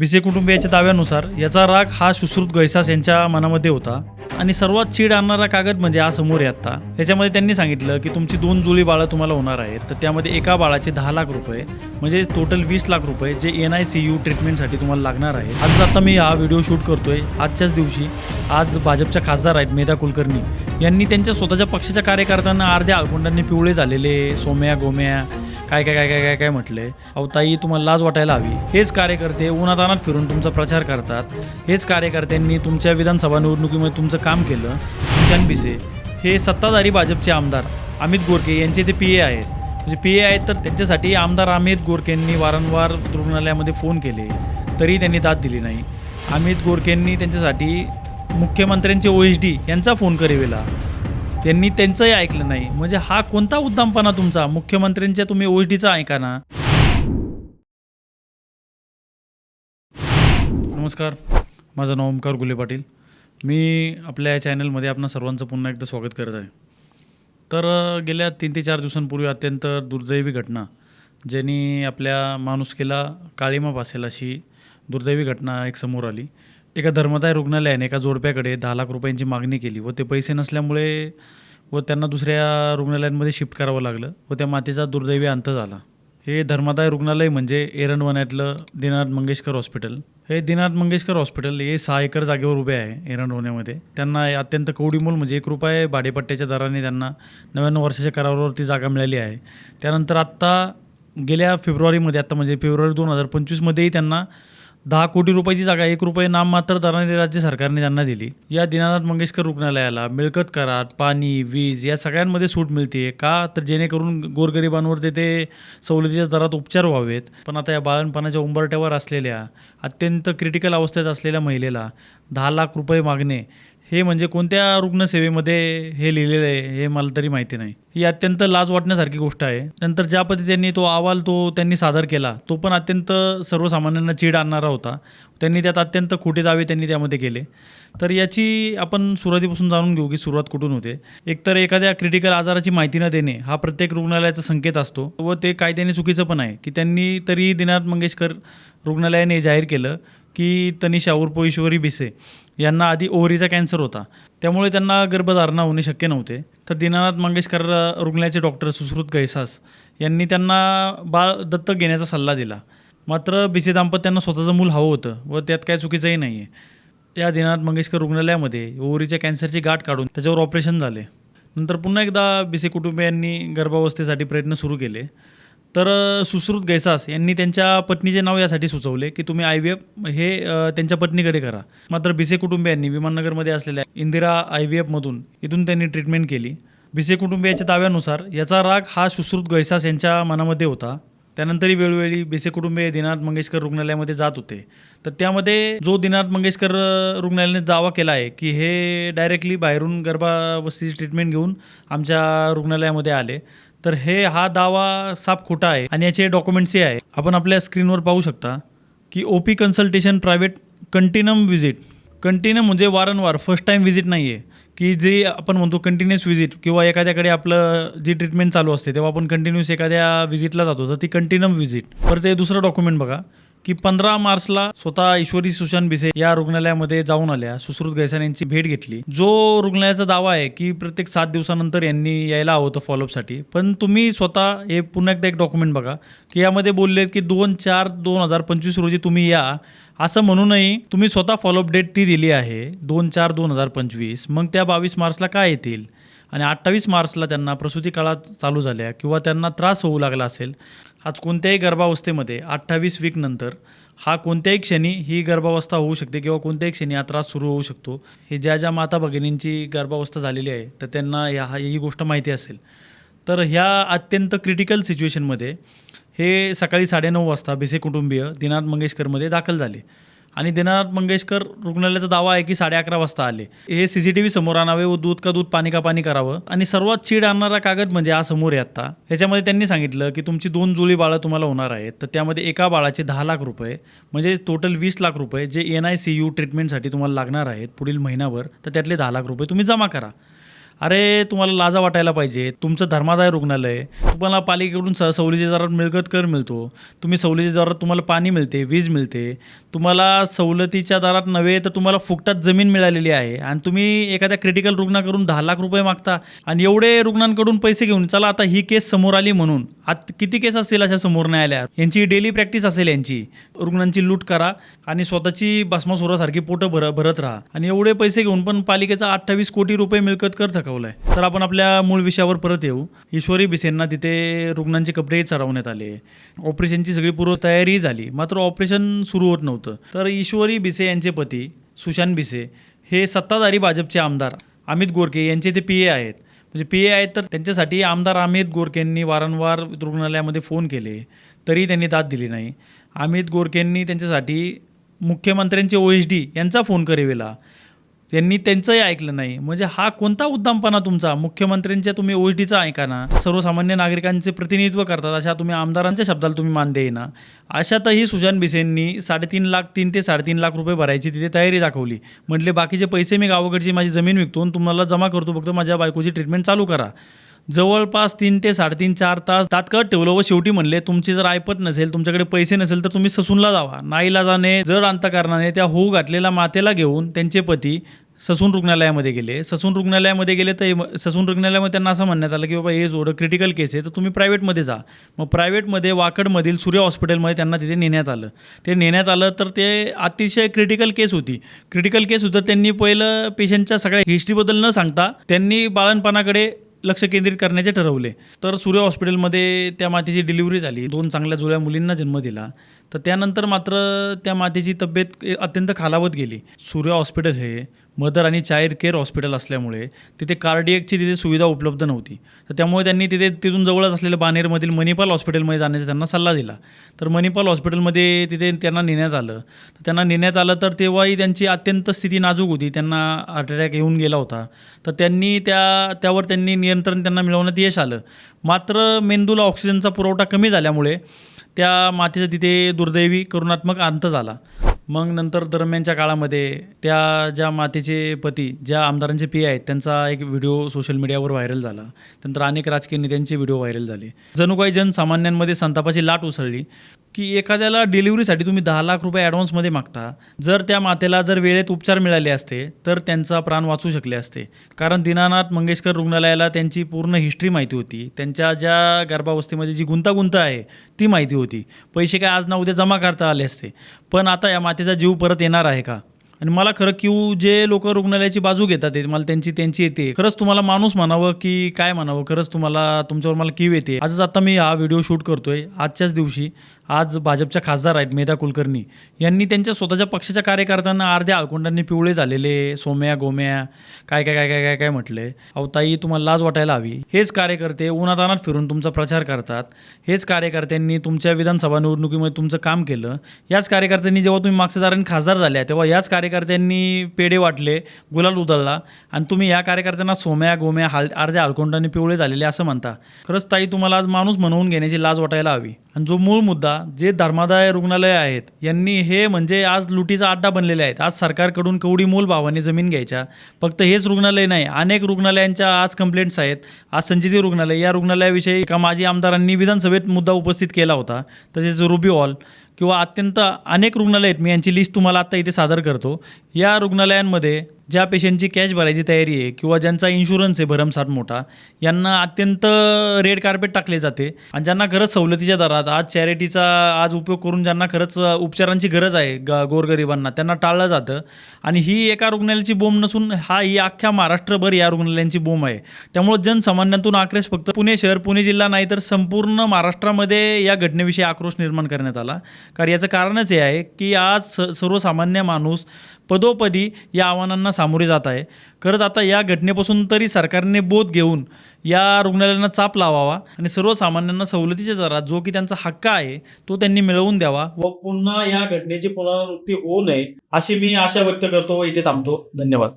भिसे कुटुंबियाच्या दाव्यानुसार याचा राग हा सुश्रुत गैसास यांच्या मनामध्ये होता. आणि सर्वात चीड आणणारा कागद म्हणजे हा समोर आहे आत्ता. याच्यामध्ये त्यांनी सांगितलं की तुमची दोन जुळी बाळं तुम्हाला होणार आहेत. तर त्यामध्ये एका बाळाचे दहा लाख रुपये म्हणजे टोटल वीस लाख रुपये जे एन आय सी यू ट्रीटमेंटसाठी तुम्हाला लागणार आहे. आज आता मी हा व्हिडिओ शूट करतोय. आजच्याच दिवशी आज भाजपच्या खासदार आहेत मेधा कुलकर्णी. यांनी त्यांच्या स्वतःच्या पक्षाच्या कार्यकर्त्यांना अर्ध्या आळकोंडांनी पिवळे झालेले सोम्या गोम्या काय काय काय काय काय काय म्हटलंय अहो ताई तुम्हाला लाज वाटायला हवी. हेच कार्यकर्ते उन्हातानात फिरून तुमचा प्रचार करतात. हेच कार्यकर्त्यांनी तुमच्या विधानसभा निवडणुकीमध्ये तुमचं काम केलं. किशन भिसे हे सत्ताधारी भाजपचे आमदार अमित गोरके यांचे ते पी ए आहेत. म्हणजे पी ए आहेत तर त्यांच्यासाठी आमदार अमित गोरकेंनी वारंवार रुग्णालयामध्ये फोन केले. तरी त्यांनी दाद दिली नाही. अमित गोरकेंनी त्यांच्यासाठी मुख्यमंत्र्यांचे ओ एच डी यांचा फोन करेवेला. त्यांनी त्यांचंही ऐकलं नाही. म्हणजे हा कोणता उद्दामपणा तुमचा? मुख्यमंत्र्यांच्या तुम्ही ओएसडीचा ऐका ना? नमस्कार. माझं नाव ओमकार गुले पाटील. मी आपल्या या चॅनलमध्ये आपणा सर्वांचं पुन्हा एकदा स्वागत करत आहे. तर गेल्या तीन ते चार दिवसांपूर्वी अत्यंत दुर्दैवी घटना ज्यांनी आपल्या माणुसकीला काळीमा पासेल अशी दुर्दैवी घटना एक समोर आली. एका धर्मदाय रुग्णालयाने एका जोडप्याकडे दहा लाख रुपयांची मागणी केली व ते पैसे नसल्यामुळे व त्यांना दुसऱ्या रुग्णालयांमध्ये शिफ्ट करावं लागलं व त्या मातेचा दुर्दैवी अंत झाला. हे धर्मादाय रुग्णालय म्हणजे एरंडवण्यातलं दिनाथ मंगेशकर हॉस्पिटल. हे दीनानाथ मंगेशकर हॉस्पिटल हे सहा एकर जागेवर उभे आहे एरंडवण्यामध्ये. त्यांना अत्यंत कवडीमोल म्हणजे एक रुपये भाडेपट्ट्याच्या दराने त्यांना नव्याण्णव वर्षाच्या करारावरती जागा मिळाली आहे. त्यानंतर आत्ता गेल्या फेब्रुवारीमध्ये आत्ता म्हणजे फेब्रुवारी दोन हजार पंचवीसमध्येही त्यांना दहा कोटी रुपयाची जागा एक रुपये नाममात्र दराने राज्य सरकारने त्यांना दिली. या दीनानाथ मंगेशकर रुग्णालयाला मिळकत करात पाणी वीज या सगळ्यांमध्ये सूट मिळते का? तर जेणेकरून गोरगरिबांवर ते ते सवलतीच्या दरात उपचार व्हावेत. पण आता या बाळणपणाच्या उंबरट्यावर असलेल्या अत्यंत क्रिटिकल अवस्थेत असलेल्या महिलेला दहा लाख रुपये मागणे हे म्हणजे कोणत्या रुग्णसेवेमध्ये हे लिहिलेलं आहे हे मला तरी माहिती नाही. ही अत्यंत लाज वाटण्यासारखी गोष्ट आहे. नंतर ज्या पद्धतीने त्यांनी तो अहवाल तो त्यांनी सादर केला तो पण अत्यंत सर्वसामान्यांना चीड आणणारा होता. त्यांनी त्यात अत्यंत खोटे दावे त्यांनी त्यामध्ये केले. तर याची आपण सुरुवातीपासून जाणून घेऊ की सुरुवात कुठून होते. एकतर एखाद्या क्रिटिकल आजाराची माहिती न देणे हा प्रत्येक रुग्णालयाचा संकेत असतो व ते कायद्याने चुकीचं पण आहे की त्यांनी तरी दिनाथ मंगेशकर रुग्णालयाने जाहीर केलं की तनिषा उर्फ ईश्वरी भिसे यांना आधी ओहरीचा कॅन्सर होता. त्यामुळे त्यांना गर्भधारणा होणे शक्य नव्हते. तर दीनानाथ मंगेशकर रुग्णालयाचे डॉक्टर सुश्रुत गैसास यांनी त्यांना बाळ दत्तक घेण्याचा सल्ला दिला. मात्र भिसे दाम्पत्यांना स्वतःचं मूल हवं होतं व त्यात काय चुकीचंही नाही आहे या दीनानाथ मंगेशकर रुग्णालयामध्ये ओहरीच्या कॅन्सरची गाठ काढून त्याच्यावर ऑपरेशन झाले. नंतर पुन्हा एकदा भिसे कुटुंबियांनी गर्भावस्थेसाठी प्रयत्न सुरू केले. तर सुश्रुत गैसास यांनी त्यांच्या पत्नीचे नाव यासाठी सुचवले की तुम्ही आय व्ही एफ हे त्यांच्या पत्नीकडे करा. मात्र भिसे कुटुंबियांनी विमाननगरमध्ये असलेल्या इंदिरा आय व्ही एफमधून इथून त्यांनी ट्रीटमेंट केली. भिसे कुटुंबियाच्या दाव्यानुसार याचा राग हा सुश्रुत गैसास यांच्या मनामध्ये होता. त्यानंतरही वेळोवेळी बिसे कुटुंबीय दिनानाथ मंगेशकर रुग्णालयामध्ये जात होते. तर त्यामध्ये जो दिनानाथ मंगेशकर रुग्णालयाने दावा केला आहे की हे डायरेक्टली बाहेरून गर्भावस्थेची ट्रीटमेंट घेऊन आमच्या रुग्णालयामध्ये आले. तर हे हा दावा साफ खोटा आहे आणि याचे डॉक्युमेंट्सही आहे. आपण आपल्या स्क्रीनवर पाहू शकता की O P consultation private continuum visit continue म्हणजे वारंवार फर्स्ट टाईम व्हिजिट नाही आहे की जे आपण म्हणतो कंटिन्युअस व्हिजिट किंवा एखाद्याकडे आपलं जी ट्रीटमेंट चालू असते तेव्हा आपण कंटिन्युअस एखाद्या व्हिजिटला जातो तर ती कंटिन्यम व्हिजिट परत ते दुसरं डॉक्युमेंट बघा. की पंधरा मार्चला स्वतः ईश्वरी सुशांत भिसे या रुग्णालयामध्ये जाऊन आल्या. सुश्रुत गैसार यांची भेट घेतली. जो रुग्णालयाचा दावा आहे की प्रत्येक सात दिवसानंतर यांनी यायला हवं होतं फॉलोअपसाठी पण तुम्ही स्वतः हे पुन्हा एकदा एक डॉक्युमेंट बघा की यामध्ये बोलले की दोन चार दोन हजार पंचवीस रोजी तुम्ही या. असं म्हणूनही तुम्ही स्वतः फॉलोअप डेट ती दिली आहे दोन चार दोन हजार पंचवीस. मग त्या बावीस मार्चला काय येतील? आणि अठ्ठावीस मार्चला त्यांना प्रसूती काळात चालू झाल्या किंवा त्यांना त्रास होऊ लागला असेल आज कोणत्याही गर्भावस्थेमध्ये अठ्ठावीस वीकनंतर हा कोणत्याही क्षणी ही गर्भावस्था होऊ शकते किंवा कोणत्याही क्षणी हा त्रास सुरू होऊ शकतो. हे ज्या ज्या माता भगिनींची गर्भावस्था झालेली आहे तर त्यांना या ही गोष्ट माहिती असेल. तर ह्या अत्यंत क्रिटिकल सिच्युएशनमध्ये हे सकाळी साडेनऊ वाजता भिसे कुटुंबीय दिनाथ मंगेशकरमध्ये दाखल झाले. आणि दिनानाथ मंगेशकर रुग्णालयाचा दावा आहे की साडे अकरा वाजता आले. हे सी सी टी व्ही समोर आणावे व दूध का दूध पाणी का पाणी करावं? आणि सर्वात चीड आणणारा कागद म्हणजे हा समोर आहे आत्ता. ह्याच्यामध्ये त्यांनी सांगितलं की तुमची दोन जुळी बाळं तुम्हाला होणार आहेत. तर त्यामध्ये एका बाळाचे दहा लाख रुपये म्हणजे टोटल वीस लाख रुपये जे एन आय सी यू ट्रीटमेंटसाठी तुम्हाला लागणार आहेत पुढील महिनाभर तर त्यातले दहा लाख रुपये तुम्ही जमा करा. अरे तुम्हाला लाजा वाटायला पाहिजे. तुमचं धर्मादाय रुग्णालय. तुम्हाला पालिकेकडून स सवलीच्या दरात मिळकत कर मिळतो. तुम्ही सवलीच्या दरात तुम्हाला पाणी मिळते वीज मिळते. तुम्हाला सवलतीच्या दरात नव्हे तर तुम्हाला फुकटात जमीन मिळालेली आहे. आणि तुम्ही एखाद्या क्रिटिकल रुग्णाकडून दहा लाख रुपये मागता आणि एवढे रुग्णांकडून पैसे घेऊन चला आता ही केस समोर आली म्हणून. आत किती केस असतील अशा समोर नाही आल्या यांची डेली प्रॅक्टिस असेल यांची. रुग्णांची लूट करा आणि स्वतःची भस्मासुरासारखी पोटं भर भरत राहा. आणि एवढे पैसे घेऊन पण पालिकेचा अठ्ठावीस कोटी रुपये मिळकत कर थका थकवलाय तर आपण आपल्या मूळ विषयावर परत येऊ. ईश्वरी बिसेंना तिथे रुग्णांचे कपडेही चढवण्यात आले. ऑपरेशनची सगळी पूर्व तयारी झाली. मात्र ऑपरेशन सुरू होत नव्हतं. तर ईश्वरी बिसे यांचे पती सुशांत बिसे हे सत्ताधारी भाजपचे आमदार अमित गोरके यांचे ते पी ए आहेत. म्हणजे पी ए आहेत तर त्यांच्यासाठी आमदार अमित गोरकेंनी वारंवार रुग्णालयामध्ये फोन केले. तरी त्यांनी दाद दिली नाही. अमित गोरकेंनी त्यांच्यासाठी मुख्यमंत्र्यांचे ओ एच डी यांचा फोन करेवेला. त्यांनी त्यांचंही ऐकलं नाही. म्हणजे हा कोणता उद्दामपणा तुमचा? मुख्यमंत्र्यांच्या तुम्ही ओ ऐका ना. सर्वसामान्य नागरिकांचे प्रतिनिधित्व करतात. अशा तुम्ही आमदारांच्या शब्दाला तुम्ही मान देईना अशातही सुजान भिसेंनी साडेतीन लाख तीन ते साडेतीन लाख रुपये भरायची तिथे तयारी दाखवली. म्हटले बाकीचे पैसे मी गावाकडची माझी जमीन विकतो आणि तुम्हाला जमा करतो. फक्त माझ्या बायकोची ट्रीटमेंट चालू करा. जवळपास तीन ते साडेतीन चार तास तात्काळ ठेवलं व शेवटी म्हणले तुमची जर ऐपत नसेल तुमच्याकडे पैसे नसेल तर तुम्ही ससूनला जावा. नाईला जाणे जर अंतकारणाने त्या होऊ घातलेल्या मातेला घेऊन त्यांचे पती ससून रुग्णालयामध्ये गेले. ससून रुग्णालयामध्ये गेले तर ससून रुग्णालयामध्ये त्यांना असं म्हणण्यात आलं की बाबा हे जोडं क्रिटिकल केस आहे तर तुम्ही प्रायव्हेटमध्ये जा. मग प्रायव्हेटमध्ये वाकडमधील सूर्य हॉस्पिटलमध्ये त्यांना तिथे नेण्यात आलं. ते नेण्यात आलं तर ते अतिशय क्रिटिकल केस होती. क्रिटिकल केस होतं त्यांनी पहिलं पेशंटच्या सगळ्या हिस्ट्रीबद्दल न सांगता त्यांनी बाळणपणाकडे लक्ष केंद्रित करण्याचे ठरवले. तर सूर्य हॉस्पिटलमध्ये त्या मातेची डिलिव्हरी झाली. दोन चांगल्या जुळ्या मुलींना जन्म दिला. तर त्यानंतर मात्र त्या मातेची तब्येत अत्यंत खालावत गेली. सूर्य हॉस्पिटल हे मदर आणि चाइल्ड केअर हॉस्पिटल असल्यामुळे तिथे कार्डियकची तिथे सुविधा उपलब्ध नव्हती. तर त्यामुळे त्यांनी तिथे तिथून जवळच असलेल्या बानेरमधील मणिपाल हॉस्पिटलमध्ये जाण्याचा त्यांना सल्ला दिला. तर मणिपाल हॉस्पिटलमध्ये तिथे त्यांना नेण्यात आलं. तर त्यांना नेण्यात आलं तर तेव्हाही त्यांची अत्यंत स्थिती नाजूक होती. त्यांना हार्ट अटॅक येऊन गेला होता. तर त्यांनी त्या त्यावर त्यांनी नियंत्रण त्यांना मिळवण्यात यश आलं. मात्र मेंदूला ऑक्सिजनचा पुरवठा कमी झाल्यामुळे त्या मातेचा तिथे दुर्दैवी करुणात्मक अंत झाला. मग नंतर दरम्यानच्या काळामध्ये त्या ज्या मातेचे पती ज्या आमदारांचे पी आहेत त्यांचा एक व्हिडिओ सोशल मीडियावर व्हायरल झाला. नंतर अनेक राजकीय नेत्यांचे व्हिडिओ व्हायरल झाले. जणू काही जनसामान्यांमध्ये संतापाची लाट उसळली. की एखाद्याला डिलिव्हरीसाठी तुम्ही दहा लाख रुपये ॲडव्हान्समध्ये मागता. जर त्या मातेला जर वेळेत उपचार मिळाले असते तर त्यांचा प्राण वाचू शकले असते. कारण दीनानाथ मंगेशकर रुग्णालयाला त्यांची पूर्ण हिस्ट्री माहिती होती. त्यांच्या ज्या गर्भावस्थेमध्ये जी गुंतागुंत आहे ती माहिती होती. पैसे काय आज ना उद्या जमा करता आले असते. पण आता या मातेचा जीव परत येणार आहे का? आणि मला खरं क्यू जे लोक रुग्णालयाची बाजू घेतात ते मला त्यांची त्यांची येते. खरंच तुम्हाला माणूस म्हणावं की काय म्हणावं? खरंच तुम्हाला तुमच्यावर मला क्यू येते. आजच आता मी हा व्हिडिओ शूट करतोय आजच्याच दिवशी. आज भाजपच्या खासदार आहेत मेधा कुलकर्णी. यांनी त्यांच्या स्वतःच्या पक्षाच्या कार्यकर्त्यांना अर्ध्या आळकोंडांनी पिवळे झालेले सोम्या गोम्या काय काय काय काय काय काय म्हटले? अहो ताई तुम्हाला लाज वाटायला हवी. हेच कार्यकर्ते उन्हातानात फिरून तुमचा प्रचार करतात. हेच कार्यकर्त्यांनी तुमच्या विधानसभा निवडणुकीमध्ये तुमचं काम केलं. याच कार्यकर्त्यांनी जेव्हा तुम्ही मागच्या दाराने खासदार झाल्या तेव्हा याच कार्यकर्त्यांनी पेढे वाटले गुलाल उधळला आणि तुम्ही या कार्यकर्त्यांना सोम्या गोम्या हाल अर्ध्या आळकोंडांनी पिवळे झालेले असं म्हणता. खरंच ताई तुम्हाला आज माणूस म्हणवून घेण्याची लाज वाटायला हवी. आणि जो मूळ मुद्दा जे धर्मादाय रुग्णालय आहेत यांनी हे म्हणजे आज लुटीचा अड्डा बनलेले आहेत. आज सरकारकडून केवढी मोल भावाने जमीन घ्यायच्या. फक्त हेच रुग्णालय नाही अनेक रुग्णालयांच्या आज कंप्लेंट्स आहेत. आज संजीती रुग्णालय या रुग्णालयाविषयी एका माजी आमदारांनी विधानसभेत मुद्दा उपस्थित केला होता. तसेच रुबी हॉल किंवा अत्यंत अनेक रुग्णालय आहेत. मी यांची लिस्ट तुम्हाला आत्ता इथे सादर करतो. या रुग्णालयांमध्ये ज्या पेशंटची कॅश भरायची तयारी आहे किंवा ज्यांचा इन्शुरन्स आहे भरमसाठ मोठा यांना अत्यंत रेड कार्पेट टाकले जाते. आणि ज्यांना खरंच सवलतीच्या दरात आज चॅरिटीचा आज उपयोग करून ज्यांना खरंच उपचारांची गरज आहे ग गोरगरिबांना त्यांना टाळलं जातं. आणि ही एका रुग्णालयाची बोंब नसून हा ही अख्ख्या महाराष्ट्रभर या रुग्णालयांची बोंब आहे. त्यामुळे जनसामान्यांतून आक्रोश फक्त पुणे शहर पुणे जिल्हा नाही तर संपूर्ण महाराष्ट्रामध्ये या घटनेविषयी आक्रोश निर्माण करण्यात आला. कारण याचं कारणच हे आहे की आज स सर्वसामान्य माणूस पदोपदी या आव्हानांना सामोरे जात आहे. खरंच आता या घटनेपासून तरी सरकारने बोध घेऊन या रुग्णालयांना चाप लावावा आणि सर्वसामान्यांना सवलतीच्या दरात जो की त्यांचा हक्क आहे तो त्यांनी मिळवून द्यावा व पुन्हा या घटनेची पुनरावृत्ती होऊ नये अशी मी आशा व्यक्त करतो व इथे थांबतो. धन्यवाद.